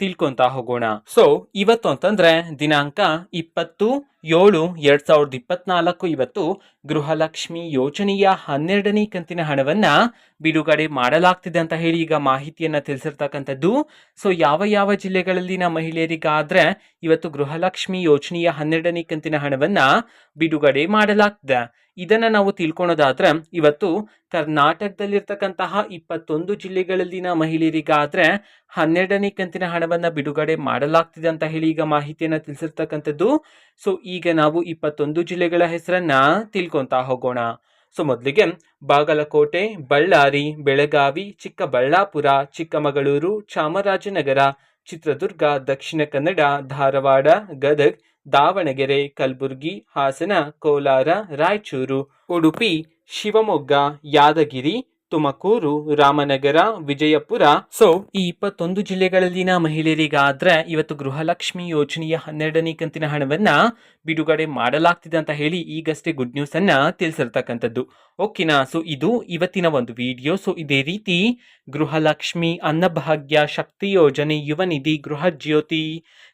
ತಿಳ್ಕೊಂತಾ ಹೋಗೋಣ ಸೊ ಇವತ್ತು ಅಂತಂದ್ರೆ ದಿನಾಂಕ ಇಪ್ಪತ್ತು ಏಳು ಎರಡ್ ಸಾವಿರದ ಇಪ್ಪತ್ನಾಲ್ಕು, ಇವತ್ತು ಗೃಹಲಕ್ಷ್ಮಿ ಯೋಜನೆಯ ಹನ್ನೆರಡನೇ ಕಂತಿನ ಹಣವನ್ನ ಬಿಡುಗಡೆ ಮಾಡಲಾಗ್ತಿದೆ ಅಂತ ಹೇಳಿ ಈಗ ಮಾಹಿತಿಯನ್ನು ತಿಳಿಸಿರ್ತಕ್ಕಂಥದ್ದು. ಸೊ ಯಾವ ಯಾವ ಜಿಲ್ಲೆಗಳಲ್ಲಿನ ಮಹಿಳೆಯರಿಗಾದ್ರೆ ಇವತ್ತು ಗೃಹಲಕ್ಷ್ಮಿ ಯೋಜನೆಯ ಹನ್ನೆರಡನೇ ಕಂತಿನ ಹಣವನ್ನು ಬಿಡುಗಡೆ ಮಾಡಲಾಗ್ತಿದೆ. ಇದನ್ನು ನಾವು ತಿಳ್ಕೊಳೋದಾದ್ರೆ ಇವತ್ತು ಕರ್ನಾಟಕದಲ್ಲಿರ್ತಕ್ಕಂತಹ ಇಪ್ಪತ್ತೊಂದು ಜಿಲ್ಲೆಗಳಲ್ಲಿನ ಮಹಿಳೆಯರಿಗಾದ್ರೆ ಹನ್ನೆರಡನೇ ಕಂತಿನ ಹಣವನ್ನು ಬಿಡುಗಡೆ ಮಾಡಲಾಗ್ತಿದೆ ಅಂತ ಹೇಳಿ ಈಗ ಮಾಹಿತಿಯನ್ನು ತಿಳಿಸಿರ್ತಕ್ಕಂಥದ್ದು. ಸೊ ಈಗ ನಾವು ಇಪ್ಪತ್ತೊಂದು ಜಿಲ್ಲೆಗಳ ಹೆಸರನ್ನು ತಿಳ್ಕೊತಾ ಹೋಗೋಣ. ಸೊ ಮೊದಲಿಗೆ ಬಾಗಲಕೋಟೆ, ಬಳ್ಳಾರಿ, ಬೆಳಗಾವಿ, ಚಿಕ್ಕಬಳ್ಳಾಪುರ, ಚಿಕ್ಕಮಗಳೂರು, ಚಾಮರಾಜನಗರ, ಚಿತ್ರದುರ್ಗ, ದಕ್ಷಿಣ ಕನ್ನಡ, ಧಾರವಾಡ, ಗದಗ್, ದಾವಣಗೆರೆ, ಕಲಬುರಗಿ, ಹಾಸನ, ಕೋಲಾರ, ರಾಯಚೂರು, ಉಡುಪಿ, ಶಿವಮೊಗ್ಗ, ಯಾದಗಿರಿ ತುಮಕೂರು, ರಾಮನಗರ, ವಿಜಯಪುರ. ಸೊ ಈ ಇಪ್ಪತ್ತೊಂದು ಜಿಲ್ಲೆಗಳಲ್ಲಿನ ಮಹಿಳೆಯರಿಗಾದ್ರೆ ಇವತ್ತು ಗೃಹಲಕ್ಷ್ಮಿ ಯೋಜನೆಯ ಹನ್ನೆರಡನೇ ಕಂತಿನ ಹಣವನ್ನ ಬಿಡುಗಡೆ ಮಾಡಲಾಗ್ತಿದೆ ಅಂತ ಹೇಳಿ ಈಗಷ್ಟೇ ಗುಡ್ ನ್ಯೂಸ್ ಅನ್ನ ತಿಳಿಸಿರ್ತಕ್ಕಂಥದ್ದು. ಓಕೆನಾ ಸೊ ಇದು ಇವತ್ತಿನ ಒಂದು ವಿಡಿಯೋ ಸೊ ಇದೇ ರೀತಿ ಗೃಹಲಕ್ಷ್ಮಿ ಅನ್ನಭಾಗ್ಯ ಶಕ್ತಿ ಯೋಜನೆ ಯುವ ನಿಧಿ ಗೃಹ ಜ್ಯೋತಿ